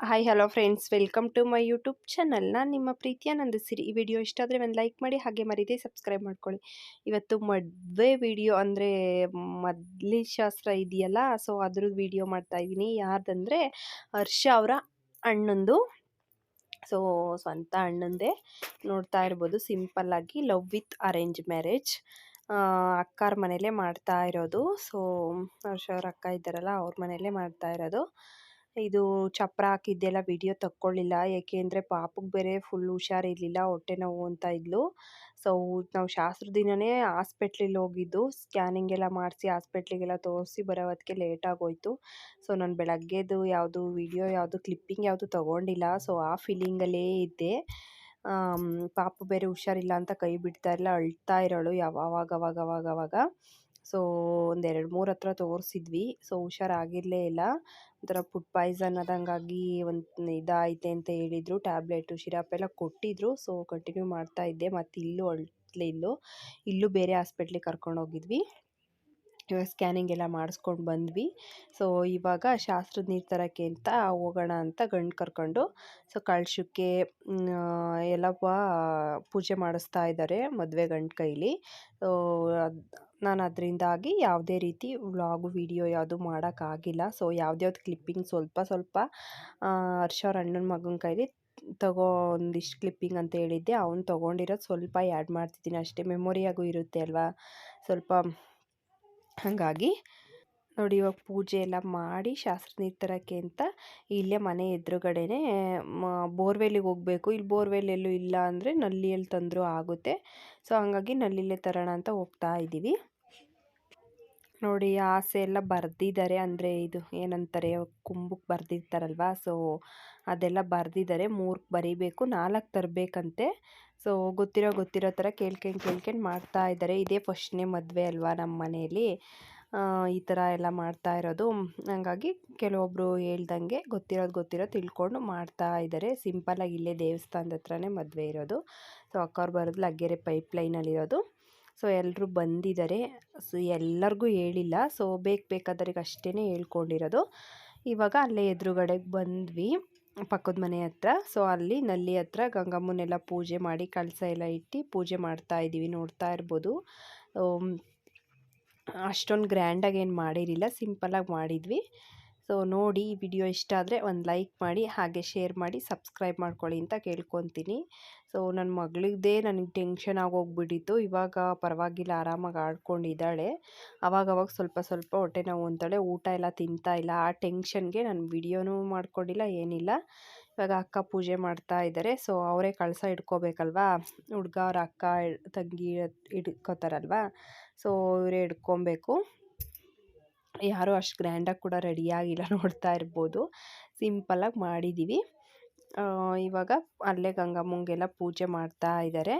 Hi hello friends welcome to my YouTube channel ನಾನು ನಿಮ್ಮ ಪ್ರೀತಿಯ ನಂದಿಸಿರಿ. ಈ ವಿಡಿಯೋ ಇಷ್ಟ ಆದರೆ ಒಂದು ಲೈಕ್ ಮಾಡಿ, ಹಾಗೆ ಮರೀದೆ ಸಬ್ಸ್ಕ್ರೈಬ್ ಮಾಡ್ಕೊಳ್ಳಿ. ಇವತ್ತು ಮದುವೆ ವಿಡಿಯೋ ಅಂದರೆ ಮದ್ಲಿ ಶಾಸ್ತ್ರ ಇದೆಯಲ್ಲ ಸೊ ಅದ್ರದ್ದು ವಿಡಿಯೋ ಮಾಡ್ತಾ ಇದ್ದೀನಿ. ಯಾರ್ದಂದರೆ ಹರ್ಷ ಅವರ ಅಣ್ಣಂದು. ಸೊ ಸ್ವಂತ ಅಣ್ಣಂದೇ. ನೋಡ್ತಾ ಇರ್ಬೋದು ಸಿಂಪಲ್ಲಾಗಿ ಲವ್ ವಿತ್ ಅರೇಂಜ್ ಮ್ಯಾರೇಜ್ ಅಕ್ಕಾರ ಮನೇಲೇ ಮಾಡ್ತಾ ಇರೋದು. ಸೊ ಹರ್ಷ ಅವ್ರ ಅಕ್ಕ ಇದ್ದಾರಲ್ಲ, ಅವ್ರ ಮನೇಲೇ ಮಾಡ್ತಾ ಇರೋದು. ಇದು ಚಪ್ಪರ ಹಾಕಿದ್ದೆಲ್ಲ ವಿಡಿಯೋ ತಕ್ಕೊಳ್ಳಿಲ್ಲ. ಏಕೆಂದರೆ ಪಾಪಕ್ಕೆ ಬೇರೆ ಫುಲ್ ಹುಷಾರಿರಲಿಲ್ಲ, ಹೊಟ್ಟೆ ನೋವು ಅಂತ ಇದ್ಲು. ಸೊ ನಾವು ಶಾಸ್ತ್ರ ದಿನವೇ ಹಾಸ್ಪೆಟ್ಲಿಗೆ ಹೋಗಿದ್ದು. ಸ್ಕ್ಯಾನಿಂಗ್ ಎಲ್ಲ ಮಾಡಿಸಿ ಹಾಸ್ಪೆಟ್ಲಿಗೆಲ್ಲ ತೋರಿಸಿ ಬರೋದಕ್ಕೆ ಹೊತ್ತಿಗೆ ಲೇಟ್ ಆಗೋಯ್ತು. ಸೊ ನಾನು ಬೆಳಗ್ಗೆದು ಯಾವುದು ವಿಡಿಯೋ, ಯಾವುದು ಕ್ಲಿಪ್ಪಿಂಗ್ ಯಾವುದು ತೊಗೊಂಡಿಲ್ಲ. ಸೊ ಆ ಫೀಲಿಂಗಲ್ಲೇ ಇದ್ದೆ. ಪಾಪ ಬೇರೆ ಹುಷಾರಿಲ್ಲ ಅಂತ ಕೈ ಬಿಡ್ತಾ ಇಲ್ಲ ಅಳ್ತಾ ಇರೋಳು ಯಾವಾಗ ಅವಾಗ ಅವಾಗ ಅವಾಗ. ಸೊ ಒಂದೆರಡು ಮೂರು ಹತ್ರ ತೋರಿಸಿದ್ವಿ. ಸೊ, ಹುಷಾರಾಗಿರಲೇ ಇಲ್ಲ. ಒಂಥರ ಫುಡ್ ಪಾಯ್ಸನ್ ಆದಂಗಾಗಿ ಒಂದು ಇದಾಯಿತೆ ಅಂತ ಹೇಳಿದರು. ಟ್ಯಾಬ್ಲೆಟು, ಶಿರಪ್ ಎಲ್ಲ ಕೊಟ್ಟಿದ್ರು. ಸೊ, ಕಂಟಿನ್ಯೂ ಮಾಡ್ತಾ ಇದ್ದೆ. ಮತ್ತು ಇಲ್ಲೂ ಅಳ್ತಲೇ ಇಲ್ಲೂ ಇಲ್ಲೂ ಬೇರೆ ಹಾಸ್ಪಿಟ್ಲಿಗೆ ಕರ್ಕೊಂಡು ಹೋಗಿದ್ವಿ. ಇವಾಗ ಸ್ಕ್ಯಾನಿಂಗ್ ಎಲ್ಲ ಮಾಡಿಸ್ಕೊಂಡು ಬಂದ್ವಿ. ಸೊ ಇವಾಗ ಶಾಸ್ತ್ರದ ನೀರು ತರೋಕ್ಕೆ ಅಂತ ಹೋಗೋಣ ಅಂತ ಗಂಡು ಕರ್ಕೊಂಡು ಸೊ ಕಳಶಕ್ಕೆ ಎಲ್ಲಪ್ಪ ಪೂಜೆ ಮಾಡಿಸ್ತಾ ಇದ್ದಾರೆ ಮದುವೆ ಗಂಡು ಕೈಲಿ. ಸೊ ನಾನು ಅದರಿಂದಾಗಿ ಯಾವುದೇ ರೀತಿ ವ್ಲಾಗು ವಿಡಿಯೋ ಯಾವುದು ಮಾಡೋಕ್ಕಾಗಿಲ್ಲ ಸೊ ಯಾವ್ದ್ಯಾವ್ದು ಕ್ಲಿಪ್ಪಿಂಗ್ ಸ್ವಲ್ಪ ಸ್ವಲ್ಪ ಹರ್ಷ ಅವ್ರ ಅಣ್ಣನ ಮಗನ ಕೈಲಿ ತಗೋ, ಒಂದಿಷ್ಟು ಕ್ಲಿಪ್ಪಿಂಗ್ ಅಂತ ಹೇಳಿದ್ದೆ. ಅವ್ನು ತೊಗೊಂಡಿರೋದು ಸ್ವಲ್ಪ ಆ್ಯಡ್ ಮಾಡ್ತಿದ್ದೀನಿ. ಅಷ್ಟೇ ಮೆಮೊರಿಯಾಗೂ ಇರುತ್ತೆ ಅಲ್ವಾ? ಸ್ವಲ್ಪ ಹಾಗಾಗಿ ನೋಡಿ ಇವಾಗ ಪೂಜೆ ಎಲ್ಲ ಮಾಡಿ ಶಾಸ್ತ್ರ ನೀರು ಅಂತ ಇಲ್ಲೇ ಮನೆ ಎದುರುಗಡೆನೇ ಬೋರ್ವೆಲ್ಲಿಗೆ ಹೋಗಬೇಕು. ಇಲ್ಲಿ ಬೋರ್ವೆಲ್ ಎಲ್ಲೂ ಇಲ್ಲ ಅಂದರೆ ನಲ್ಲಿಯಲ್ಲಿ ತಂದರೂ ಆಗುತ್ತೆ. ಸೊ ಹಂಗಾಗಿ ನಲ್ಲಿಲೇ ತರೋಣ ಅಂತ ಹೋಗ್ತಾ ಇದ್ದೀವಿ. ನೋಡಿ ಆಸೆ ಎಲ್ಲ ಬರೆದಿದ್ದಾರೆ ಅಂದರೆ ಇದು ಏನಂತಾರೆ ಕುಂಬಕ್ಕೆ ಬರೆದಿರ್ತಾರಲ್ವ? ಸೊ ಅದೆಲ್ಲ ಬರೆದಿದ್ದಾರೆ. ಮೂರು ಬರೀಬೇಕು, ನಾಲ್ಕು ತರಬೇಕಂತೆ. ಸೊ ಗೊತ್ತಿರೋ ಗೊತ್ತಿರೋ ಥರ ಕೇಳ್ಕೊಂಡು ಕೇಳ್ಕೊಂಡು ಮಾಡ್ತಾ ಇದ್ದಾರೆ. ಇದೇ ಫಸ್ಟ್ನೇ ಮದುವೆ ಅಲ್ವಾ ನಮ್ಮ ಮನೆಯಲ್ಲಿ? ಈ ಥರ ಎಲ್ಲ ಮಾಡ್ತಾ ಇರೋದು. ಹಾಗಾಗಿ ಕೆಲವೊಬ್ಬರು ಹೇಳ್ದಂಗೆ ಗೊತ್ತಿರೋದು ಗೊತ್ತಿರೋ ತಿಳ್ಕೊಂಡು ಮಾಡ್ತಾ ಇದ್ದಾರೆ. ಸಿಂಪಲಾಗಿ ಇಲ್ಲೇ ದೇವಸ್ಥಾನದ ಹತ್ರನೇ ಮದುವೆ ಇರೋದು. ಸೊ ಅಕ್ಕವ್ರು ಬರೋದು ಲಗ್ಗೆರೆ ಪೈಪ್ ಲೈನಲ್ಲಿರೋದು ಸೊ ಎಲ್ಲರೂ ಬಂದಿದ್ದಾರೆ. ಸೊ ಎಲ್ಲರಿಗೂ ಹೇಳಿಲ್ಲ. ಸೊ ಬೇಕು ಬೇಕಾದವ್ರಿಗೆ ಅಷ್ಟೇ ಹೇಳ್ಕೊಂಡಿರೋದು. ಇವಾಗ ಅಲ್ಲೇ ಎದುರುಗಡೆಗೆ ಬಂದ್ವಿ. ಪಕ್ಕದ ಮನೆ ಹತ್ರ. ಸೊ ಅಲ್ಲಿ ನಲ್ಲಿ ಹತ್ರ ಗಂಗಮ್ಮನೆಲ್ಲ ಪೂಜೆ ಮಾಡಿ ಕಳಸ ಎಲ್ಲ ಇಟ್ಟು ಪೂಜೆ ಮಾಡ್ತಾ ಇದ್ದೀವಿ, ನೋಡ್ತಾ ಇರ್ಬೋದು. ಅಷ್ಟೊಂದು ಗ್ರ್ಯಾಂಡಾಗಿ ಏನು ಮಾಡಿರಲಿಲ್ಲ ಸಿಂಪಲಾಗಿ ಮಾಡಿದ್ವಿ. ಸೊ ನೋಡಿ ವಿಡಿಯೋ ಇಷ್ಟ ಆದರೆ ಒಂದು ಲೈಕ್ ಮಾಡಿ, ಹಾಗೆ ಶೇರ್ ಮಾಡಿ ಸಬ್ಸ್ಕ್ರೈಬ್ ಮಾಡ್ಕೊಳ್ಳಿ ಅಂತ ಕೇಳ್ಕೊತೀನಿ. ಸೊ ನನ್ನ ಮಗಳಿಗದೇ ನನಗೆ ಟೆನ್ಷನ್ ಆಗೋಗ್ಬಿಟ್ಟಿತ್ತು. ಇವಾಗ ಪರವಾಗಿಲ್ಲ, ಆರಾಮಾಗಿ ಆಡ್ಕೊಂಡಿದ್ದಾಳೆ. ಅವಾಗವಾಗ ಸ್ವಲ್ಪ ಸ್ವಲ್ಪ ಹೊಟ್ಟೆ ನೋವು ಅಂತಾಳೆ. ಊಟ ಎಲ್ಲ ತಿಂತಾ ಇಲ್ಲ. ಆ ಟೆನ್ಷನ್ಗೆ ನಾನು ವಿಡಿಯೋನೂ ಮಾಡ್ಕೊಂಡಿಲ್ಲ, ಏನಿಲ್ಲ. ಇವಾಗ ಅಕ್ಕ ಪೂಜೆ ಮಾಡ್ತಾ ಇದ್ದಾರೆ ಸೊ, ಅವರೇ ಕಳಸ ಇಟ್ಕೋಬೇಕಲ್ವಾ ಹುಡ್ಗ ಅವ್ರ ಅಕ್ಕ ತಂಗಿ ಇಟ್ಕೋತಾರಲ್ವಾ ಸೊ, ಇವರೇ ಇಟ್ಕೊಬೇಕು ಯಾರೂ ಅಷ್ಟು ಗ್ರ್ಯಾಂಡಾಗಿ ಕೂಡ ರೆಡಿಯಾಗಿಲ್ಲ ನೋಡ್ತಾ ಇರ್ಬೋದು. ಸಿಂಪಲ್ಲಾಗಿ ಮಾಡಿದ್ದೀವಿ ಇವಾಗ ಅಲ್ಲೇ ಗಂಗಮ್ಮಂಗೆಲ್ಲ ಪೂಜೆ ಮಾಡ್ತಾ ಇದ್ದಾರೆ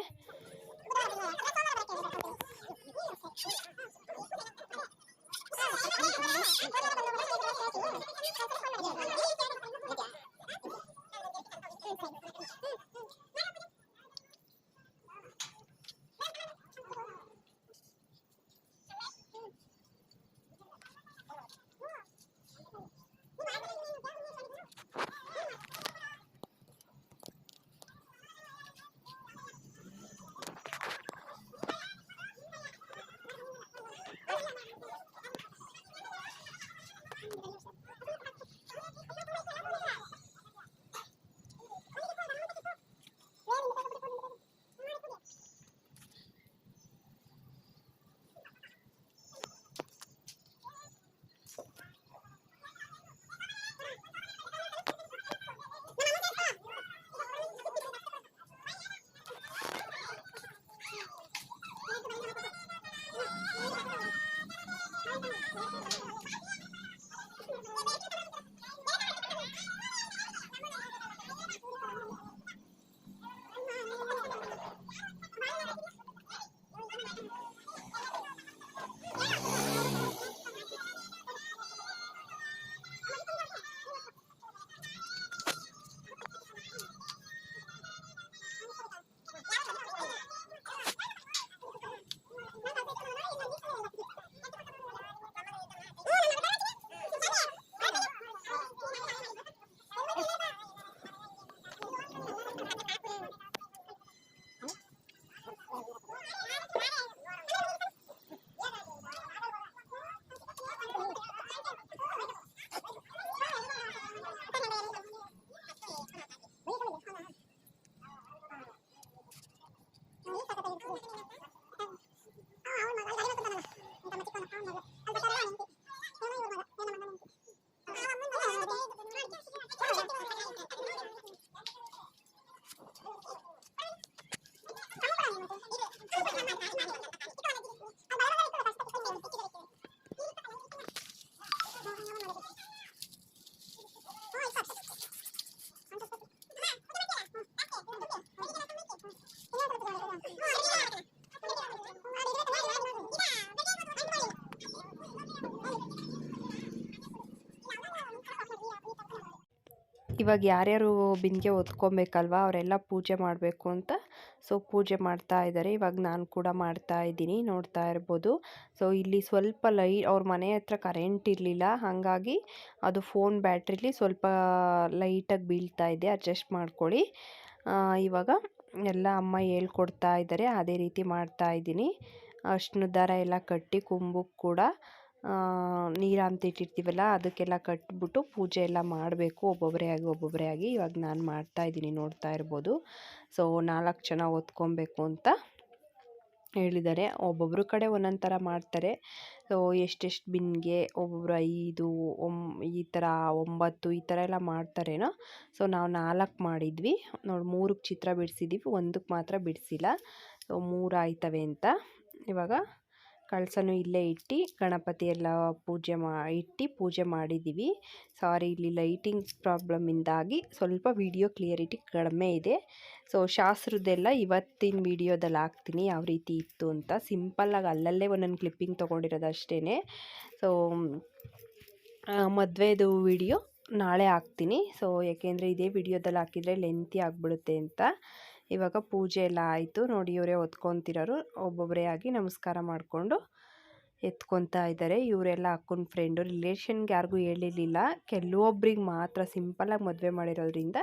ಇವಾಗ ಯಾರ್ಯಾರು ಬಿಂದಿಗೆ ಹೊತ್ಕೊಬೇಕಲ್ವ ಅವರೆಲ್ಲ ಪೂಜೆ ಮಾಡಬೇಕು ಅಂತ ಸೊ ಪೂಜೆ ಮಾಡ್ತಾ ಇದ್ದಾರೆ. ಇವಾಗ ನಾನು ಕೂಡ ಮಾಡ್ತಾ ಇದ್ದೀನಿ, ನೋಡ್ತಾ ಇರ್ಬೋದು. ಸೊ ಇಲ್ಲಿ ಸ್ವಲ್ಪ ಲೈ, ಅವ್ರ ಮನೆ ಹತ್ರ ಕರೆಂಟ್ ಇರಲಿಲ್ಲ. ಹಾಗಾಗಿ ಅದು ಫೋನ್ ಬ್ಯಾಟ್ರಿಲಿ ಸ್ವಲ್ಪ ಲೈಟಾಗಿ ಬೀಳ್ತಾ ಇದೆ. ಅಡ್ಜಸ್ಟ್ ಮಾಡ್ಕೊಳ್ಳಿ. ಇವಾಗ ಎಲ್ಲ ಅಮ್ಮ ಹೇಳ್ಕೊಡ್ತಾ ಇದ್ದಾರೆ. ಅದೇ ರೀತಿ ಮಾಡ್ತಾ ಇದ್ದೀನಿ. ಅಷ್ಟು ದಾರ ಎಲ್ಲ ಕಟ್ಟಿ ಕುಂಬಕ್ಕೆ ಕೂಡ ನೀರು ಅಂತ ಇಟ್ಟಿರ್ತೀವಲ್ಲ, ಅದಕ್ಕೆಲ್ಲ ಕಟ್ಬಿಟ್ಟು ಪೂಜೆ ಎಲ್ಲ ಮಾಡಬೇಕು. ಒಬ್ಬೊಬ್ಬರೇ ಆಗಿ ಒಬ್ಬೊಬ್ಬರೇ ಆಗಿ. ಇವಾಗ ನಾನು ಮಾಡ್ತಾ ಇದ್ದೀನಿ, ನೋಡ್ತಾ ಇರ್ಬೋದು. ಸೊ ನಾಲ್ಕು ಜನ ಓದ್ಕೊಬೇಕು ಅಂತ ಹೇಳಿದ್ದಾರೆ. ಒಬ್ಬೊಬ್ಬರು ಕಡೆ ಒಂದೊಂದು ಥರ ಮಾಡ್ತಾರೆ. ಸೊ ಎಷ್ಟೆಷ್ಟು ಬಿನ್ಗೆ ಒಬ್ಬೊಬ್ರು ಐದು, ಒಮ್, ಈ ಥರ ಒಂಬತ್ತು, ಈ ಥರ ಎಲ್ಲ ಮಾಡ್ತಾರೇನೋ. ಸೊ ನಾವು ನಾಲ್ಕು ಮಾಡಿದ್ವಿ. ನೋಡಿ ಮೂರಕ್ಕೆ ಚಿತ್ರ ಬಿಡಿಸಿದ್ದೀವಿ ಒಂದಕ್ಕೆ ಮಾತ್ರ ಬಿಡಿಸಿಲ್ಲ. ಸೊ ಮೂರು ಆಯ್ತವೆ ಅಂತ ಇವಾಗ ಕಳಸನೂ ಇಲ್ಲೇ ಇಟ್ಟು ಗಣಪತಿ ಎಲ್ಲ ಪೂಜೆ ಮಾ, ಇಟ್ಟು ಪೂಜೆ ಮಾಡಿದ್ದೀವಿ. ಸಾರಿ ಇಲ್ಲಿ ಲೈಟಿಂಗ್ ಪ್ರಾಬ್ಲಮಿಂದಾಗಿ ಸ್ವಲ್ಪ ವಿಡಿಯೋ ಕ್ಲಿಯರಿಟಿ ಕಡಿಮೆ ಇದೆ. ಸೊ ಶಾಸ್ತ್ರದ್ದೆಲ್ಲ ಇವತ್ತಿನ ವಿಡಿಯೋದಲ್ಲಿ ಹಾಕ್ತೀನಿ ಯಾವ ರೀತಿ ಇತ್ತು ಅಂತ. ಸಿಂಪಲ್ಲಾಗಿ ಅಲ್ಲಲ್ಲೇ ಒಂದೊಂದು ಕ್ಲಿಪ್ಪಿಂಗ್ ತೊಗೊಂಡಿರೋದು ಅಷ್ಟೇ ಸೊ ಮದುವೆದು ವಿಡಿಯೋ ನಾಳೆ ಹಾಕ್ತೀನಿ. ಸೊ ಯಾಕೆಂದರೆ ಇದೇ ವಿಡಿಯೋದಲ್ಲಿ ಹಾಕಿದರೆ ಲೆಂತಿ ಆಗಿಬಿಡುತ್ತೆ ಅಂತ. ಇವಾಗ ಪೂಜೆ ಎಲ್ಲ ಆಯಿತು. ನೋಡಿ ಇವರೇ ಹೊತ್ಕೊತಿರೋರು. ಒಬ್ಬೊಬ್ಬರೇ ಆಗಿ ನಮಸ್ಕಾರ ಮಾಡಿಕೊಂಡು ಎತ್ಕೊತಾ ಇದ್ದಾರೆ. ಇವರೆಲ್ಲ ಅಕ್ಕನ ಫ್ರೆಂಡು ರಿಲೇಷನ್ಗೆ ಯಾರಿಗೂ ಹೇಳಿರಲಿಲ್ಲ. ಕೆಲವೊಬ್ರಿಗೆ ಮಾತ್ರ ಸಿಂಪಲಾಗಿ ಮದುವೆ ಮಾಡಿರೋದ್ರಿಂದ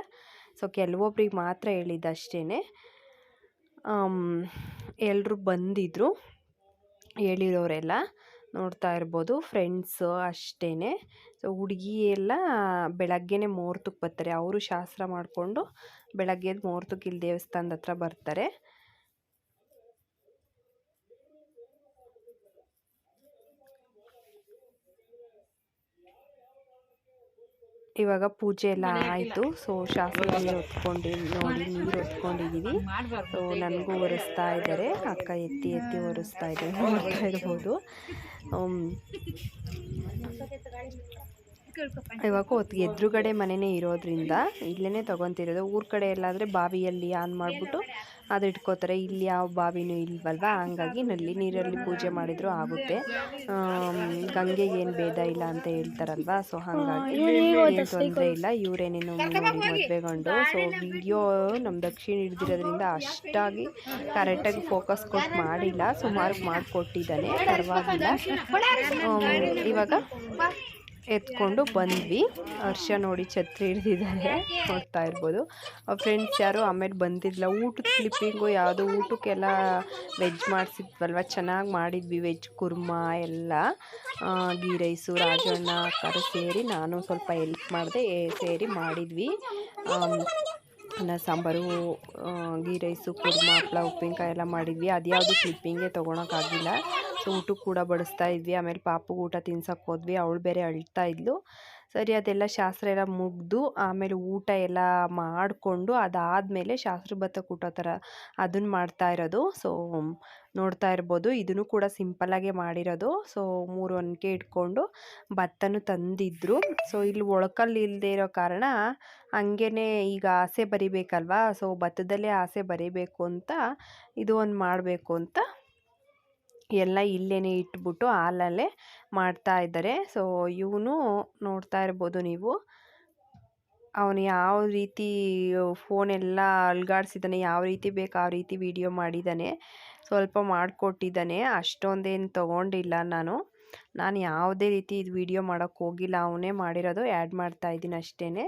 ಸೊ ಕೆಲವೊಬ್ರಿಗೆ ಮಾತ್ರ ಹೇಳಿದ್ದು ಅಷ್ಟೇ ಎಲ್ಲರೂ ಬಂದಿದ್ದರು ಹೇಳಿರೋರೆಲ್ಲ. ನೋಡ್ತಾ ಇರ್ಬೋದು ಫ್ರೆಂಡ್ಸು ಅಷ್ಟೇ ಸೊ, ಹುಡುಗಿ ಎಲ್ಲ ಬೆಳಗ್ಗೆನೇ ಮುಹೂರ್ತಕ್ಕೆ ಬರ್ತಾರೆ. ಅವರು ಶಾಸ್ತ್ರ ಮಾಡಿಕೊಂಡು ಬೆಳಗ್ಗೆ ಮುಹೂರ್ತಕ್ಕೆ ಇಲ್ಲಿ ದೇವಸ್ಥಾನದ ಹತ್ರ ಬರ್ತಾರೆ. ಇವಾಗ ಪೂಜೆ ಎಲ್ಲ ಆಯಿತು. ಸೊ ಶಾಸ್ತ್ರ ನೀರು ಹೊತ್ಕೊಂಡು ನೋಡಿ ನೀರು ಹೊತ್ಕೊಂಡಿದ್ದೀವಿ ಸೊ ನನಗೂ ಒರೆಸ್ತಾ ಇದ್ದಾರೆ. ಅಕ್ಕ ಎತ್ತಿ ಎತ್ತಿ ಒರೆಸ್ತಾ ಇದ್ದಾರೆ ನೋಡ್ತಾ ಇರ್ಬೋದು ಇವಾಗ ಎದುರುಗಡೆ ಮನೆಯೇ ಇರೋದ್ರಿಂದ ಇಲ್ಲೇ ತೊಗೊತಿರೋದು. ಊರ ಕಡೆ ಎಲ್ಲಾದರೆ ಬಾವಿಯಲ್ಲಿ ಆನ್ ಮಾಡಿಬಿಟ್ಟು ಅದು ಇಟ್ಕೋತಾರೆ. ಇಲ್ಲಿ ಯಾವ ಬಾವಿನೂ ಇಲ್ವಲ್ವ? ಹಂಗಾಗಿ ನಲ್ಲಿ ನೀರಲ್ಲಿ ಪೂಜೆ ಮಾಡಿದರೂ ಆಗುತ್ತೆ. ಗಂಗೆ ಏನು ಭೇದ ಇಲ್ಲ ಅಂತ ಹೇಳ್ತಾರಲ್ವ? ಸೊ ಹಾಗಾಗಿ ಏನು ತೊಂದರೆ ಇಲ್ಲ. ಇವರೇನೇನು ಮದುವೆಗೊಂಡು. ಸೊ ವಿಡಿಯೋ ನಮ್ಮ ದಕ್ಷಿಣ ಹಿಡ್ದಿರೋದ್ರಿಂದ ಅಷ್ಟಾಗಿ ಕರೆಕ್ಟಾಗಿ ಫೋಕಸ್ ಕೊಟ್ಟು ಮಾಡಿಲ್ಲ. ಸುಮಾರು ಮಾಡಿಕೊಟ್ಟಿದ್ದಾನೆ. ಪರವಾಗಿಲ್ಲ. ಇವಾಗ ಎತ್ಕೊಂಡು ಬಂದ್ವಿ. ಹರ್ಷ ನೋಡಿ ಛತ್ರಿ ಹಿಡ್ದಿದ್ದಾರೆ ನೋಡ್ತಾ ಇರ್ಬೋದು. ಫ್ರೆಂಡ್ಸ್ ಯಾರು ಆಮೇಲೆ ಬಂದಿದ್ಲ. ಊಟದ ಕ್ಲಿಪ್ಪಿಂಗು ಯಾವುದು ಊಟಕ್ಕೆಲ್ಲ ವೆಜ್ ಮಾಡಿಸಿದ್ವಲ್ವ? ಚೆನ್ನಾಗಿ ಮಾಡಿದ್ವಿ ವೆಜ್ ಕುರ್ಮಾ ಎಲ್ಲ. ಗೀ ರೈಸು ರಾಜಣ್ಣ ಕರು ಸೇರಿ ನಾನು ಸ್ವಲ್ಪ ಹೆಲ್ಪ್ ಮಾಡಿದೆ ಸೇರಿ ಮಾಡಿದ್ವಿ. ಅನ್ನ ಸಾಂಬಾರು ಗೀ ರೈಸು ಕುರ್ಮಾ ಹಪ್ಪಳ ಉಪ್ಪಿನಕಾಯಿ ಎಲ್ಲ ಮಾಡಿದ್ವಿ. ಅದ್ಯಾವುದು ಕ್ಲಿಪ್ಪಿಂಗೇ ತೊಗೊಳಕ್ಕಾಗಿಲ್ಲ ಊಟಕ್ಕೆ ಕೂಡ ಬಡಿಸ್ತಾ ಇದ್ವಿ. ಆಮೇಲೆ ಪಾಪು ಊಟ ತಿನ್ಸಕ್ಕೆ ಹೋದ್ವಿ. ಅವಳು ಬೇರೆ ಅಳ್ತಾ ಇದ್ಲು. ಸರಿ, ಅದೆಲ್ಲ ಶಾಸ್ತ್ರ ಎಲ್ಲ ಮುಗಿದು, ಆಮೇಲೆ ಊಟ ಎಲ್ಲ ಮಾಡಿಕೊಂಡು, ಅದಾದಮೇಲೆ ಶಾಸ್ತ್ರ ಭತ್ತ ಕೂಟೋ ಥರ ಅದನ್ನು ಮಾಡ್ತಾ ಇರೋದು. ಸೊ, ನೋಡ್ತಾ ಇರ್ಬೋದು. ಇದನ್ನು ಕೂಡ ಸಿಂಪಲ್ಲಾಗೆ ಮಾಡಿರೋದು. ಸೊ ಮೂರು ಒನಕೆ ಇಟ್ಕೊಂಡು ಭತ್ತನೂ ತಂದಿದ್ರು. ಸೊ, ಇಲ್ಲಿ ಒಳಕಲ್ಲಿ ಇಲ್ಲದೆ ಇರೋ ಕಾರಣ ಹಂಗೇ ಈಗ ಆಸೆ ಬರಿಬೇಕಲ್ವಾ? ಸೊ, ಭತ್ತದಲ್ಲೇ ಆಸೆ ಬರಿಬೇಕು ಅಂತ ಇದು ಒಂದು ಮಾಡಬೇಕು ಅಂತ ಎಲ್ಲ ಇಲ್ಲೇ ಇಟ್ಬಿಟ್ಟು ಹಾಲಲ್ಲೇ ಮಾಡ್ತಾ ಇದ್ದಾರೆ. ಸೊ ಇವನು ನೋಡ್ತಾ ಇರ್ಬೋದು ನೀವು. ಅವನು ಯಾವ ರೀತಿ ಫೋನೆಲ್ಲ ಅಲ್ಗಾಡ್ಸಿದ್ದಾನೆ, ಯಾವ ರೀತಿ ಬೇಕು ಆ ರೀತಿ ವಿಡಿಯೋ ಮಾಡಿದ್ದಾನೆ. ಸ್ವಲ್ಪ ಮಾಡಿಕೊಟ್ಟಿದ್ದಾನೆ. ಅಷ್ಟೊಂದೇನು ತೊಗೊಂಡಿಲ್ಲ ನಾನು. ನಾನು ಯಾವುದೇ ರೀತಿ ಇದು ವಿಡಿಯೋ ಮಾಡೋಕ್ಕೆ ಹೋಗಿಲ್ಲ. ಅವನೇ ಮಾಡಿರೋದು ಆ್ಯಡ್ ಮಾಡ್ತಾ ಇದ್ದೀನಿ ಅಷ್ಟೇ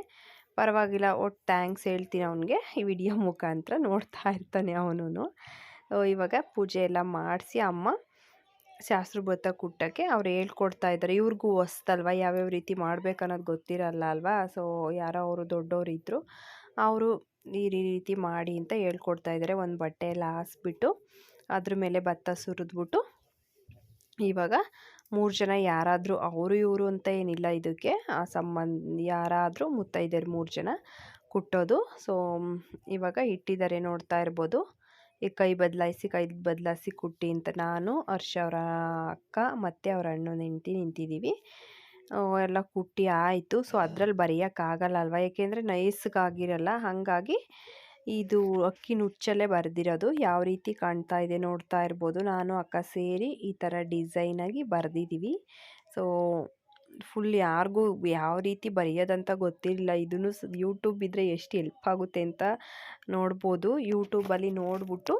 ಪರವಾಗಿಲ್ಲ, ಒಟ್ಟು ಥ್ಯಾಂಕ್ಸ್ ಹೇಳ್ತೀನಿ ಅವನಿಗೆ. ಈ ವಿಡಿಯೋ ಮುಖಾಂತರ ನೋಡ್ತಾ ಇರ್ತಾನೆ ಅವನು ಇವಾಗ ಪೂಜೆ ಎಲ್ಲ ಮಾಡಿಸಿ ಅಮ್ಮ ಶಾಸ್ತ್ರ ಭತ್ತ ಕುಟ್ಟಕ್ಕೆ ಅವ್ರು ಹೇಳ್ಕೊಡ್ತಾ ಇದ್ದಾರೆ. ಇವ್ರಿಗೂ ಹೊಸ್ತಲ್ವ? ಯಾವ್ಯಾವ ರೀತಿ ಮಾಡ್ಬೇಕು ಅನ್ನೋದು ಗೊತ್ತಿರಲ್ಲ ಅಲ್ವಾ? ಸೊ ಯಾರೋ ಅವರು ದೊಡ್ಡವರು ಇದ್ದರು ಅವರು ಈ ರೀತಿ ಮಾಡಿ ಅಂತ ಹೇಳ್ಕೊಡ್ತಾ ಇದ್ದಾರೆ. ಒಂದು ಬಟ್ಟೆ ಎಲ್ಲ ಹಾಸ್ಬಿಟ್ಟು, ಅದ್ರ ಮೇಲೆ ಭತ್ತ ಸುರಿದ್ಬಿಟ್ಟು, ಇವಾಗ ಮೂರು ಜನ ಯಾರಾದರೂ ಅವರು ಇವರು ಅಂತ ಏನಿಲ್ಲ ಇದಕ್ಕೆ. ಆ ಸಂಬಂಧ ಯಾರಾದರೂ ಮುತ್ತೈದೆಯರು ಮೂರು ಜನ ಕುಟ್ಟೋದು. ಸೊ ಇವಾಗ ಇಟ್ಟಿದ್ದಾರೆ ನೋಡ್ತಾ ಇರ್ಬೋದು. ಈ ಕೈ ಬದಲಾಯಿಸಿ ಕೈ ಬದಲಾಯಿಸಿ ಕುಟ್ಟಿ ಅಂತ ನಾನು ಹರ್ಷ ಅವರ ಅಕ್ಕ ಮತ್ತು ಅವ್ರ ಹಣ್ಣು ನಿಂತಿ ನಿಂತಿದ್ದೀವಿ. ಎಲ್ಲ ಕುಟ್ಟಿ ಆಯಿತು. ಸೊ, ಅದರಲ್ಲಿ ಬರೆಯೋಕ್ಕಾಗಲ್ಲ ಅಲ್ವಾ? ಯಾಕೆಂದರೆ ನೈಸ್ಗಾಗಿರಲ್ಲ. ಹಾಗಾಗಿ ಇದು ಅಕ್ಕಿ ನುಚ್ಚಲ್ಲೇ ಬರೆದಿರೋದು. ಯಾವ ರೀತಿ ಕಾಣ್ತಾ ಇದೆ ನೋಡ್ತಾ ಇರ್ಬೋದು. ನಾನು, ಅಕ್ಕ ಸೇರಿ ಈ ಥರ ಡಿಸೈನಾಗಿ ಬರೆದಿದ್ದೀವಿ. ಸೊ ಫುಲ್ ಯಾರಿಗೂ ಯಾವ ರೀತಿ ಬರೆಯೋದಂತ ಗೊತ್ತಿಲ್ಲ. ಇದನ್ನು ಯೂಟ್ಯೂಬ್ ಇದ್ದರೆ ಎಷ್ಟು ಹೆಲ್ಪ್ ಆಗುತ್ತೆ ಅಂತ ನೋಡ್ಬೋದು. ಯೂಟ್ಯೂಬಲ್ಲಿ ನೋಡಿಬಿಟ್ಟು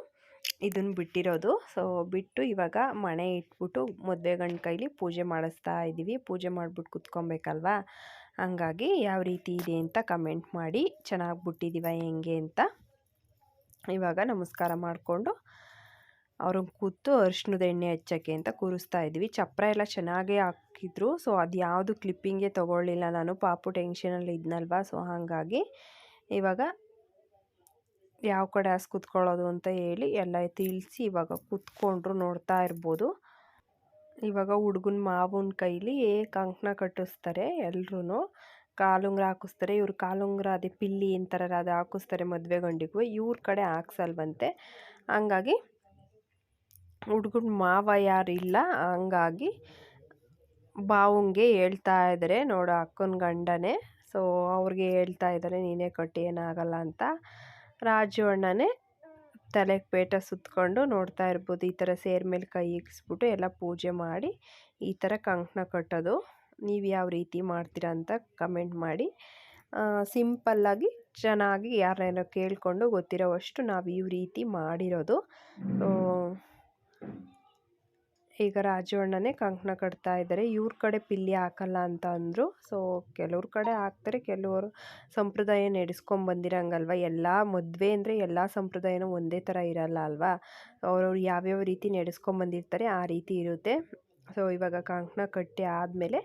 ಇದನ್ನು ಬಿಟ್ಟಿರೋದು. ಸೊ ಬಿಟ್ಟು ಇವಾಗ ಮಣೆ ಇಟ್ಬಿಟ್ಟು ಮದುವೆ ಗಂಡು ಕೈಲಿ ಪೂಜೆ ಮಾಡಿಸ್ತಾ ಇದ್ದೀವಿ ಪೂಜೆ ಮಾಡಿಬಿಟ್ಟು ಕುತ್ಕೊಬೇಕಲ್ವಾ? ಹಂಗಾಗಿ ಯಾವ ರೀತಿ ಇದೆ ಅಂತ ಕಮೆಂಟ್ ಮಾಡಿ ಚೆನ್ನಾಗಿ ಬಿಟ್ಟಿದ್ದೀವ ಹೆಂಗೆ ಅಂತ ಇವಾಗ ನಮಸ್ಕಾರ ಮಾಡಿಕೊಂಡು ಅವ್ರನ್ನ ಕೂತು ಅರ್ಶಿನದ ಎಣ್ಣೆ ಹಚ್ಚೋಕ್ಕೆ ಅಂತ ಕೂರಿಸ್ತಾ ಇದ್ವಿ. ಚಪ್ಪರ ಎಲ್ಲ ಚೆನ್ನಾಗೇ ಹಾಕಿದ್ರು. ಸೊ, ಅದು ಯಾವುದು ಕ್ಲಿಪ್ಪಿಂಗೇ ತೊಗೊಳ್ಳಿಲ್ಲ. ನಾನು ಪಾಪು ಟೆನ್ಷನಲ್ಲಿ ಇದ್ನಲ್ವ? ಸೊ, ಹಾಗಾಗಿ ಇವಾಗ ಯಾವ ಕಡೆ ಹಾಸ್ ಕೂತ್ಕೊಳ್ಳೋದು ಅಂತ ಹೇಳಿ ಎಲ್ಲ ತಿಳಿಸಿ ಇವಾಗ ಕೂತ್ಕೊಂಡ್ರು ನೋಡ್ತಾ ಇರ್ಬೋದು. ಇವಾಗ ಹುಡುಗನ ಮಾವನ ಕೈಲಿ ಕಂಕಣ ಕಟ್ಟಿಸ್ತಾರೆ ಎಲ್ರೂ ಕಾಲುಂಗ್ರ ಹಾಕಿಸ್ತಾರೆ. ಇವ್ರು ಕಾಲುಂಗ್ರ, ಅದೇ ಪಿಲ್ಲಿ ಅಂತಾರಲ್ಲ ಅದು ಹಾಕಿಸ್ತಾರೆ ಮದುವೆ ಗಂಡಿಗೂ. ಇವ್ರ ಕಡೆ ಹಾಕ್ಸಲ್ವಂತೆ. ಹಂಗಾಗಿ ಹುಡುಗನ ಮಾವ ಯಾರಿಲ್ಲ ಹಂಗಾಗಿ ಬಾವಂಗೆ ಹೇಳ್ತಾ ಇದ್ದಾರೆ ನೋಡು ಅಕ್ಕನ ಗಂಡನೇ. ಸೊ ಅವ್ರಿಗೆ ಹೇಳ್ತಾ ಇದ್ದಾರೆ ನೀನೇ ಕೊಟ್ಟು, ಏನಾಗಲ್ಲ ಅಂತ. ರಾಜು ಅಣ್ಣನೇ ತಲೆಗೆ ಪೇಟ ಸುತ್ತಕೊಂಡು ನೋಡ್ತಾ ಇರ್ಬೋದು, ಈ ಥರ ಸೇರ್ ಮೇಲೆ ಕೈ ಇಕ್ಸ್ಬಿಟ್ಟು ಎಲ್ಲ ಪೂಜೆ ಮಾಡಿ ಈ ಥರ ಕಂಕಣ ಕಟ್ಟೋದು. ನೀವು ಯಾವ ರೀತಿ ಮಾಡ್ತೀರಾ ಅಂತ ಕಮೆಂಟ್ ಮಾಡಿ. ಸಿಂಪಲ್ಲಾಗಿ ಚೆನ್ನಾಗಿ ಯಾರನ್ನೋ ಕೇಳಿಕೊಂಡು ಗೊತ್ತಿರೋವಷ್ಟು ನಾವು ಈ ರೀತಿ ಮಾಡಿರೋದು. ಈಗ ರಾಜು ಅಣ್ಣನೇ ಕಂಕಣ ಕಟ್ತಾ ಇದ್ದಾರೆ. ಇವ್ರ ಕಡೆ ಪಿಲ್ಲಿ ಹಾಕಲ್ಲ ಅಂತ ಅಂದರು. ಸೊ ಕೆಲವ್ರ ಕಡೆ ಹಾಕ್ತಾರೆ, ಕೆಲವರು ಸಂಪ್ರದಾಯ ನಡೆಸ್ಕೊಂಬಂದಿರಂಗಲ್ವ ಎಲ್ಲ ಮದುವೆ ಅಂದರೆ ಎಲ್ಲ ಸಂಪ್ರದಾಯನೂ ಒಂದೇ ಥರ ಇರಲ್ಲ ಅಲ್ವಾ? ಅವ್ರವ್ರು ಯಾವ್ಯಾವ ರೀತಿ ನಡೆಸ್ಕೊಂಬಂದಿರ್ತಾರೆ ಆ ರೀತಿ ಇರುತ್ತೆ. ಸೊ ಇವಾಗ ಕಂಕಣ ಕಟ್ಟಿ ಆದಮೇಲೆ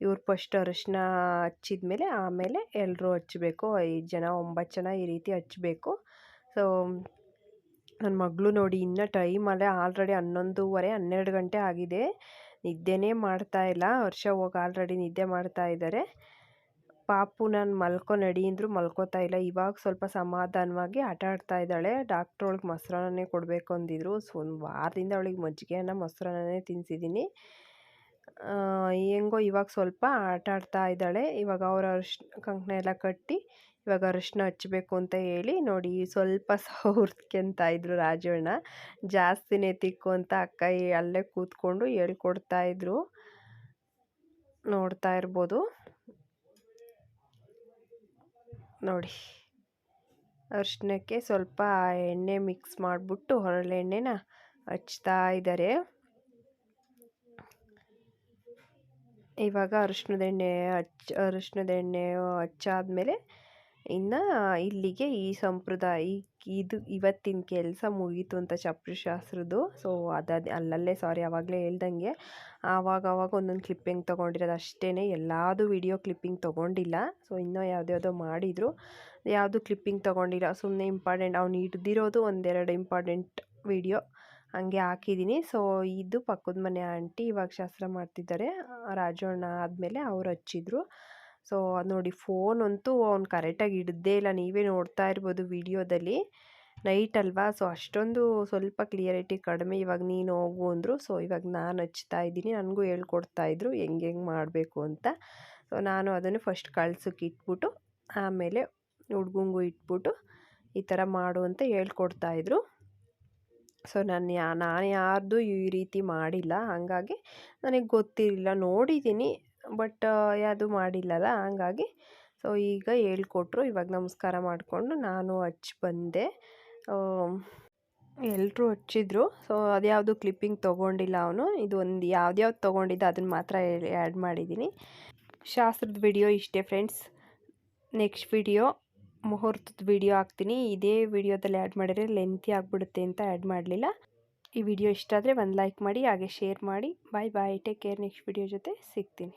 ಇವ್ರು ಫಸ್ಟ್ ಅರಿಶಿನ ಹಚ್ಚಿದ ಮೇಲೆ ಆಮೇಲೆ ಎಲ್ಲರೂ ಹಚ್ಚಬೇಕು ಐದು ಜನ, ಒಂಬತ್ತು ಜನ ಈ ರೀತಿ ಹಚ್ಚಬೇಕು ಸೊ ನನ್ನ ಮಗಳು ನೋಡಿ ಇನ್ನೂ ಟೈಮಲ್ಲೇ ಆಲ್ರೆಡಿ ಹನ್ನೊಂದುವರೆ, ಹನ್ನೆರಡು ಗಂಟೆ ಆಗಿದೆ. ನಿದ್ದೆನೇ ಮಾಡ್ತಾ ಇಲ್ಲ. ವರ್ಷ ಹೋಗಿ ಆಲ್ರೆಡಿ ನಿದ್ದೆ ಮಾಡ್ತಾ ಇದ್ದಾರೆ ಪಾಪು ನಾನು ಮಲ್ಕೊ ನಡಿ ಅಂದರೂ ಮಲ್ಕೋತಾ ಇಲ್ಲ. ಇವಾಗ ಸ್ವಲ್ಪ ಸಮಾಧಾನವಾಗಿ ಆಟ ಆಡ್ತಾ ಇದ್ದಾಳೆ. ಡಾಕ್ಟ್ರ್ ಅವಳಿಗೆ ಮೊಸರನ್ನೇ ಕೊಡಬೇಕು ಅಂದಿದ್ರು. ಸೊ ಒಂದು ವಾರದಿಂದ ಅವಳಿಗೆ ಮಜ್ಜಿಗೆಯನ್ನು ಮೊಸರನ್ನೇ ತಿನ್ನಿಸಿದ್ದೀನಿ ಹೆಂಗೋ ಇವಾಗ ಸ್ವಲ್ಪ ಆಟ ಆಡ್ತಾ ಇದ್ದಾಳೆ. ಇವಾಗ ಅವರ ಕಂಕಣ ಎಲ್ಲ ಕಟ್ಟಿ ಇವಾಗ ಅರಿಶಿನ ಹಚ್ಚಬೇಕು ಅಂತ ಹೇಳಿ ನೋಡಿ ಸ್ವಲ್ಪ ಸವರ್ಸ್ಕೊಂತ ಇದ್ರು ರಾಜಣ್ಣ. ಜಾಸ್ತಿನೇ ತಿಕ್ಕು ಅಂತ ಅಕ್ಕ ಅಲ್ಲೇ ಕೂತ್ಕೊಂಡು ಹೇಳ್ಕೊಡ್ತಾ ಇದ್ರು. ನೋಡ್ತಾ ಇರ್ಬೋದು. ನೋಡಿ. ಅರಿಶಿನಕ್ಕೆ ಸ್ವಲ್ಪ ಎಣ್ಣೆ ಮಿಕ್ಸ್ ಮಾಡಿಬಿಟ್ಟು ಹೊರಳೆಣ್ಣೆನ ಹಚ್ತಾ ಇದ್ದಾರೆ ಇವಾಗ ಅರಿಶಿನದ ಎಣ್ಣೆ ಹಚ್ಚ ಅರಿಶಿನದ ಎಣ್ಣೆ ಹಚ್ಚಾದ್ಮೇಲೆ ಇನ್ನು ಇಲ್ಲಿಗೆ ಈ ಸಂಪ್ರದಾಯ ಇದು ಇವತ್ತಿನ ಕೆಲಸ ಮುಗೀತು ಅಂತ ಶಾಸ್ತ್ರದ್ದು ಸೊ ಅದಾದ ಅಲ್ಲಲ್ಲೇ ಸಾರಿ ಆವಾಗಲೇ ಹೇಳ್ದಂಗೆ ಆವಾಗ ಆವಾಗ ಒಂದೊಂದು ಕ್ಲಿಪ್ಪಿಂಗ್ ತೊಗೊಂಡಿರೋದು ಅಷ್ಟೇ ಎಲ್ಲಾದು ವಿಡಿಯೋ ಕ್ಲಿಪ್ಪಿಂಗ್ ತೊಗೊಂಡಿಲ್ಲ. ಸೊ ಇನ್ನೂ ಯಾವುದ್ಯಾವುದೋ ಮಾಡಿದರು. ಯಾವುದು ಕ್ಲಿಪ್ಪಿಂಗ್ ತೊಗೊಂಡಿಲ್ಲ ಸುಮ್ಮನೆ ಇಂಪಾರ್ಟೆಂಟ್ ಅವ್ನು ಹಿಡ್ದಿರೋದು ಒಂದೆರಡು ಇಂಪಾರ್ಟೆಂಟ್ ವಿಡಿಯೋ ಹಂಗೆ ಹಾಕಿದ್ದೀನಿ ಸೊ ಇದು ಪಕ್ಕದ ಮನೆ ಆಂಟಿ ಇವಾಗ ಶಾಸ್ತ್ರ ಮಾಡ್ತಿದ್ದಾರೆ. ರಾಜು ಅಣ್ಣ ಆದಮೇಲೆ ಅವ್ರು ಹಚ್ಚಿದ್ರು. ಸೊ, ನೋಡಿ ಫೋನ್ ಅಂತೂ ಅವ್ನು ಕರೆಕ್ಟಾಗಿ ಹಿಡ್ದೇ ಇಲ್ಲ. ನೀವೇ ನೋಡ್ತಾ ಇರ್ಬೋದು ವಿಡಿಯೋದಲ್ಲಿ. ನೈಟ್ ಅಲ್ವಾ? ಸೊ, ಅಷ್ಟೊಂದು ಸ್ವಲ್ಪ ಕ್ಲಿಯರಿಟಿ ಕಡಿಮೆ. ಇವಾಗ ನೀನು ಹೋಗು ಅಂದರು. ಸೊ, ಇವಾಗ ನಾನು ಹಚ್ತಾ ಇದ್ದೀನಿ. ನನಗೂ ಹೇಳ್ಕೊಡ್ತಾ ಇದ್ರು. ಹೆಂಗೆ ಹೆಂಗೆ ಮಾಡಬೇಕು ಅಂತ. ಸೊ, ನಾನು ಅದನ್ನು ಫಸ್ಟ್ ಕಳ್ಸಕ್ಕೆ ಇಟ್ಬಿಟ್ಟು, ಆಮೇಲೆ ಹುಡ್ಗಂಗೂ ಇಟ್ಬಿಟ್ಟು ಈ ಥರ ಮಾಡು ಅಂತ ಹೇಳ್ಕೊಡ್ತಾಯಿದ್ರು ಸೊ, ನಾನು ಯಾ, ನಾನು ಯಾರ್ದು ಈ ರೀತಿ ಮಾಡಿಲ್ಲ. ಹಾಗಾಗಿ ನನಗೆ ಗೊತ್ತಿರಲಿಲ್ಲ. ನೋಡಿದ್ದೀನಿ. ಬಟ್ ಯಾವುದು ಮಾಡಿಲ್ಲಲ್ಲ, ಹಂಗಾಗಿ. ಸೊ, ಈಗ ಹೇಳ್ಕೊಟ್ರು, ಇವಾಗ ನಮಸ್ಕಾರ ಮಾಡಿಕೊಂಡು ನಾನು ಹಚ್ಚಿ ಬಂದೆ. ಎಲ್ಲರೂ ಹಚ್ಚಿದ್ರು. ಸೊ, ಅದ್ಯಾವುದು ಕ್ಲಿಪ್ಪಿಂಗ್ ತೊಗೊಂಡಿಲ್ಲ ಅವನು. ಇದು ಒಂದು ಯಾವ್ದ್ಯಾವ್ದು ತೊಗೊಂಡಿದ್ದ ಅದನ್ನು ಮಾತ್ರ ಆ್ಯಡ್ ಮಾಡಿದ್ದೀನಿ ಶಾಸ್ತ್ರದ ವಿಡಿಯೋ ಇಷ್ಟೇ ಫ್ರೆಂಡ್ಸ್. ನೆಕ್ಸ್ಟ್ ವಿಡಿಯೋ, ಮುಹೂರ್ತದ ವಿಡಿಯೋ ಹಾಕ್ತೀನಿ. ಇದೇ ವಿಡಿಯೋದಲ್ಲಿ ಆ್ಯಡ್ ಮಾಡಿದರೆ ಲೆಂತಿ ಆಗಿಬಿಡುತ್ತೆ ಅಂತ ಆ್ಯಡ್ ಮಾಡಲಿಲ್ಲ. ಈ ವಿಡಿಯೋ ಇಷ್ಟ ಆದರೆ ಒಂದು ಲೈಕ್ ಮಾಡಿ, ಹಾಗೆ ಶೇರ್ ಮಾಡಿ. Bye bye. Take care. Next video ಜೊತೆ ಸಿಗ್ತೀನಿ.